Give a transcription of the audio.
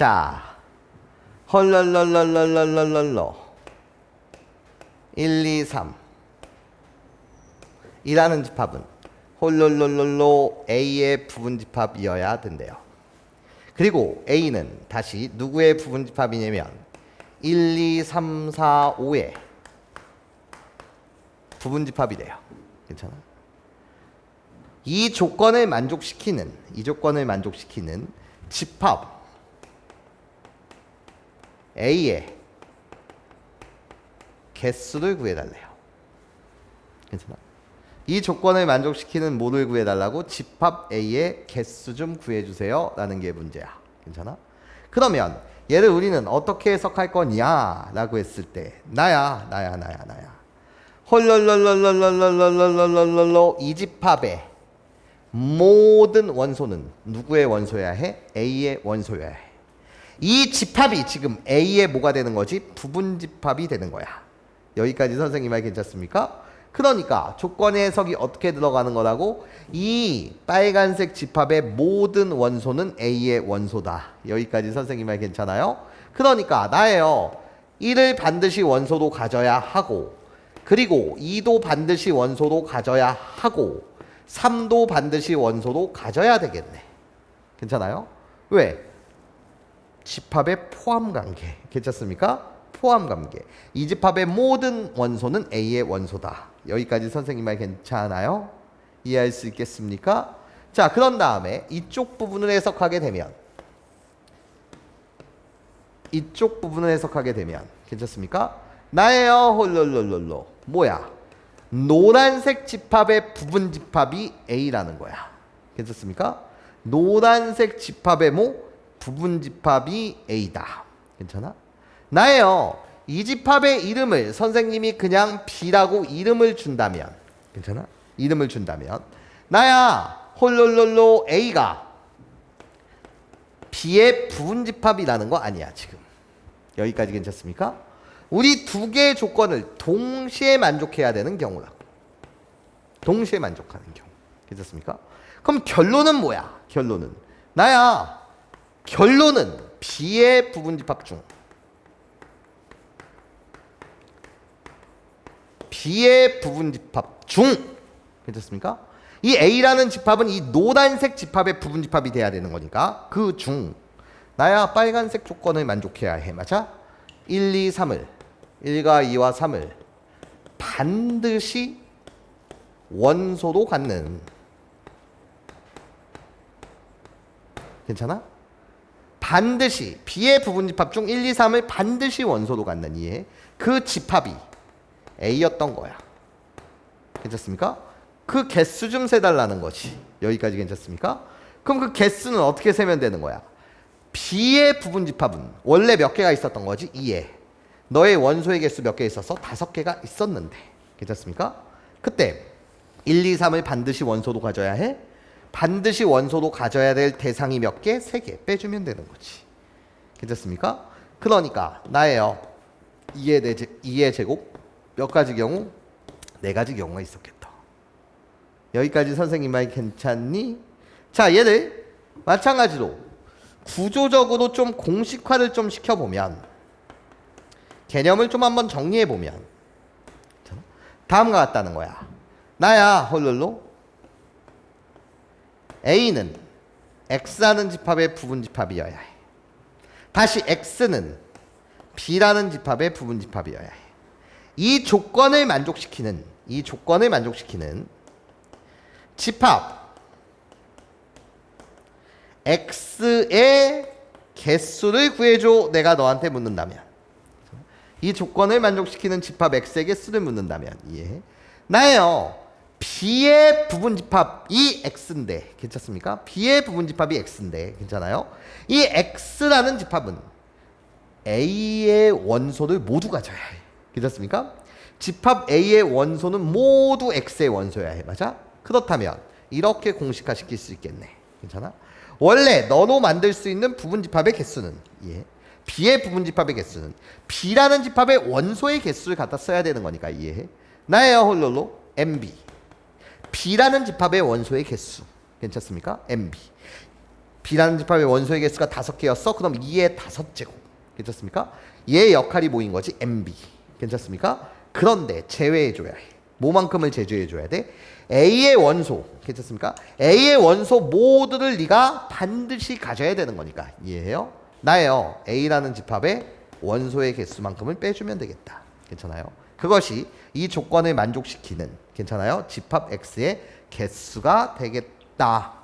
자, 헐랄랄랄랄랄랄랄러 1, 2, 3 이라는 집합은 홀롤롤롤로 A의 부분집합이어야 된대요. 그리고 A는 다시 누구의 부분집합이냐면 1, 2, 3, 4, 5의 부분집합이 돼요. 괜찮아? 이 조건을 만족시키는 이 조건을 만족시키는 집합 A의 개수를 구해달래요. 괜찮아? 이 조건을 만족시키는 뭐를 구해달라고 집합 A의 개수 좀 구해주세요 라는 게 문제야. 괜찮아? 그러면 얘를 우리는 어떻게 해석할 거냐 라고 했을 때 나야 나야 나야 나야 헐rolrolrolrolrolrolrolrolrol로 이 집합의 모든 원소는 누구의 원소여야 해? A의 원소여야 해. 이 집합이 지금 A의 뭐가 되는 거지? 부분 집합이 되는 거야. 여기까지 선생님 말 괜찮습니까? 그러니까 조건의 해석이 어떻게 들어가는 거라고? 이 빨간색 집합의 모든 원소는 A의 원소다. 여기까지 선생님 말 괜찮아요? 그러니까 나예요. 1을 반드시 원소로 가져야 하고 그리고 2도 반드시 원소로 가져야 하고 3도 반드시 원소로 가져야 되겠네. 괜찮아요? 왜? 집합의 포함 관계. 괜찮습니까? 포함 관계. 이 집합의 모든 원소는 A의 원소다. 여기까지 선생님 말 괜찮아요? 이해할 수 있겠습니까? 자, 그런 다음에 이쪽 부분을 해석하게 되면 이쪽 부분을 해석하게 되면 괜찮습니까? 나예요 홀롤롤롤로 뭐야? 노란색 집합의 부분 집합이 A라는 거야. 괜찮습니까? 노란색 집합의 뭐 부분 집합이 A다. 괜찮아? 나예요. 이 집합의 이름을 선생님이 그냥 B라고 이름을 준다면 괜찮아? 이름을 준다면 나야 홀롤롤로 A가 B의 부분 집합이라는 거 아니야 지금 여기까지 괜찮습니까? 우리 두 개의 조건을 동시에 만족해야 되는 경우라고 동시에 만족하는 경우 괜찮습니까? 그럼 결론은 뭐야? 결론은 나야 결론은 B의 부분 집합 중. B의 부분 집합 중. 괜찮습니까? 이 A라는 집합은 이 노란색 집합의 부분 집합이 돼야 되는 거니까 그 중. 나야 빨간색 조건을 만족해야 해. 맞아? 1, 2, 3을. 1과 2와 3을. 반드시 원소로 갖는. 괜찮아? 반드시 B의 부분 집합 중 1, 2, 3을 반드시 원소로 갖는 이해 그 집합이 A였던 거야. 괜찮습니까? 그 개수 좀 세달라는 거지. 여기까지 괜찮습니까? 그럼 그 개수는 어떻게 세면 되는 거야? B의 부분 집합은 원래 몇 개가 있었던 거지? 2에. 너의 원소의 개수 몇 개 있어서 다섯 개가 있었는데. 괜찮습니까? 그때 1, 2, 3을 반드시 원소로 가져야 해. 반드시 원소로 가져야 될 대상이 몇 개? 세 개. 빼주면 되는 거지. 괜찮습니까? 그러니까 나예요. 2의, 네, 2의 제곱 몇 가지 경우? 네 가지 경우가 있었겠다. 여기까지 선생님 말 괜찮니? 자, 얘를 마찬가지로 구조적으로 좀 공식화를 좀 시켜보면 개념을 좀 한번 정리해보면 다음과 같다는 거야. 나야 홀롤로 A는 X라는 집합의 부분 집합이어야 해. 다시 X는 B라는 집합의 부분 집합이어야 해. 이 조건을 만족시키는 이 조건을 만족시키는 집합. X의 개수를 구해줘 내가 너한테 묻는다면. 이 조건을 만족시키는 집합 x의 개수를 묻는다면. 이해 나예요 b의 부분 집합이 x인데 괜찮습니까? b의 부분 집합이 x인데 괜찮아요? 이 x라는 집합은 a의 원소를 모두 가져야 해 괜찮습니까? 집합 A의 원소는 모두 X의 원소야 해. 맞아? 그렇다면 이렇게 공식화 시킬 수 있겠네. 괜찮아? 원래 너로 만들 수 있는 부분 집합의 개수는 예. B의 부분 집합의 개수는 B라는 집합의 원소의 개수를 갖다 써야 되는 거니까 이해해. 나예요 홀로로 MB. B라는 집합의 원소의 개수. 괜찮습니까? MB. B라는 집합의 원소의 개수가 다섯 개였어. 그럼 2의 다섯 제곱. 괜찮습니까? 얘의 역할이 뭐인 거지? MB. 괜찮습니까? 그런데 제외해 줘야 해. 뭐만큼을 제외해 줘야 돼? A의 원소. 괜찮습니까? A의 원소 모두를 네가 반드시 가져야 되는 거니까. 이해해요? 나예요. A라는 집합의 원소의 개수만큼을 빼주면 되겠다. 괜찮아요? 그것이 이 조건을 만족시키는 괜찮아요? 집합 X의 개수가 되겠다.